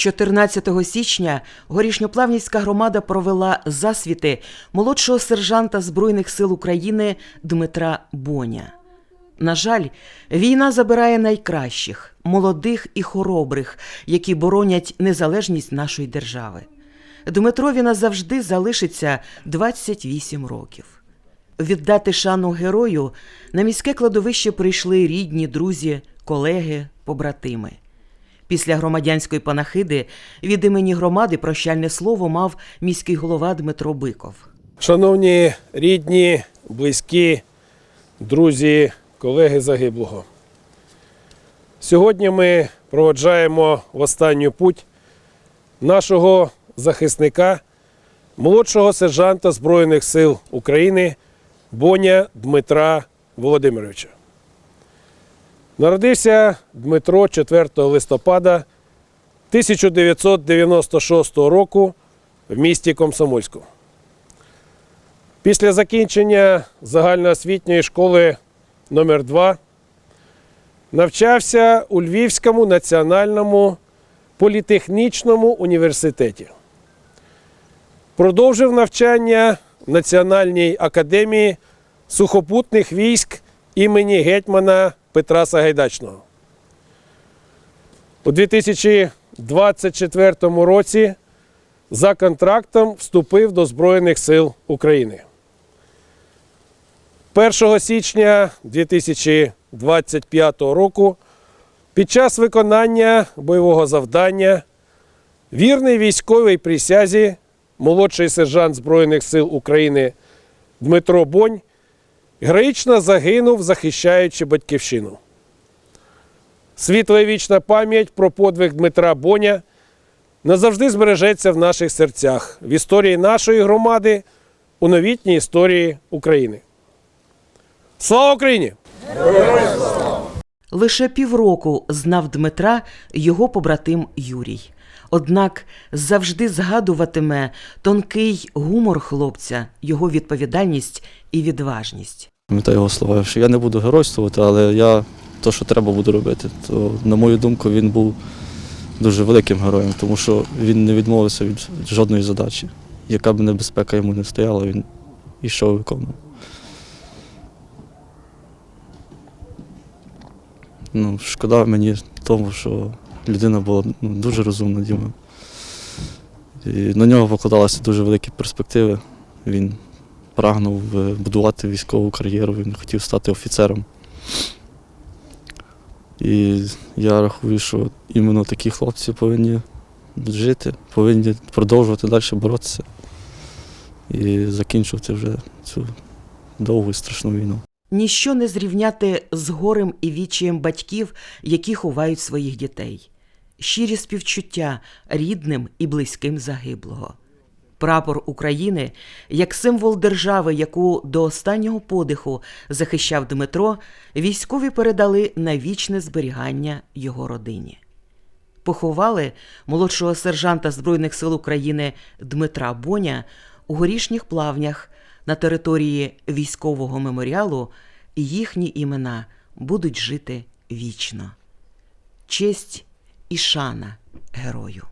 14 січня горішньоплавнівська громада провела засвіти молодшого сержанта Збройних сил України Дмитра Боня. На жаль, війна забирає найкращих, молодих і хоробрих, які боронять незалежність нашої держави. Дмитрові назавжди залишиться 28 років. Віддати шану герою на міське кладовище прийшли рідні, друзі, колеги, побратими. Після громадянської панахиди від імені громади прощальне слово мав міський голова Дмитро Биков. Шановні рідні, близькі, друзі, колеги загиблого. Сьогодні ми проводжаємо в останню путь нашого захисника, молодшого сержанта Збройних сил України Боня Дмитра Володимировича. Народився Дмитро 4 листопада 1996 року в місті Комсомольську. Після закінчення загальноосвітньої школи номер 2 навчався у Львівському національному політехнічному університеті. Продовжив навчання в Національній академії сухопутних військ імені гетьмана Петра Сагайдачного. У 2024 році за контрактом вступив до Збройних сил України. 1 січня 2025 року під час виконання бойового завдання вірний військовій присязі молодший сержант Збройних сил України Дмитро Бонь героїчно загинув, захищаючи батьківщину. Світла і вічна пам'ять про подвиг Дмитра Боня назавжди збережеться в наших серцях, в історії нашої громади, у новітній історії України. Слава Україні! Лише півроку знав Дмитра його побратим Юрій. Однак завжди згадуватиме тонкий гумор хлопця, його відповідальність і відважність. Пам'ятаю його слова, що я не буду геройствувати, але я то, що треба буду робити. То, на мою думку, він був дуже великим героєм, тому що він не відмовився від жодної задачі. Яка б небезпека йому не стояла, він йшов виконував. Ну, шкода мені тому, що людина була ну, дуже розумна Діма. І на нього покладалися дуже великі перспективи. Він прагнув е, будувати військову кар'єру, він хотів стати офіцером. І я рахую, що іменно такі хлопці повинні жити, повинні продовжувати далі боротися і закінчувати вже цю довгу і страшну війну. Ніщо не зрівняти з горем і вічієм батьків, які ховають своїх дітей. Щирі співчуття рідним і близьким загиблого. Прапор України як символ держави, яку до останнього подиху захищав Дмитро, військові передали на вічне зберігання його родині. Поховали молодшого сержанта Збройних сил України Дмитра Боня у горішніх плавнях на території військового меморіалу, їхні імена будуть жити вічно. Честь і шана герою.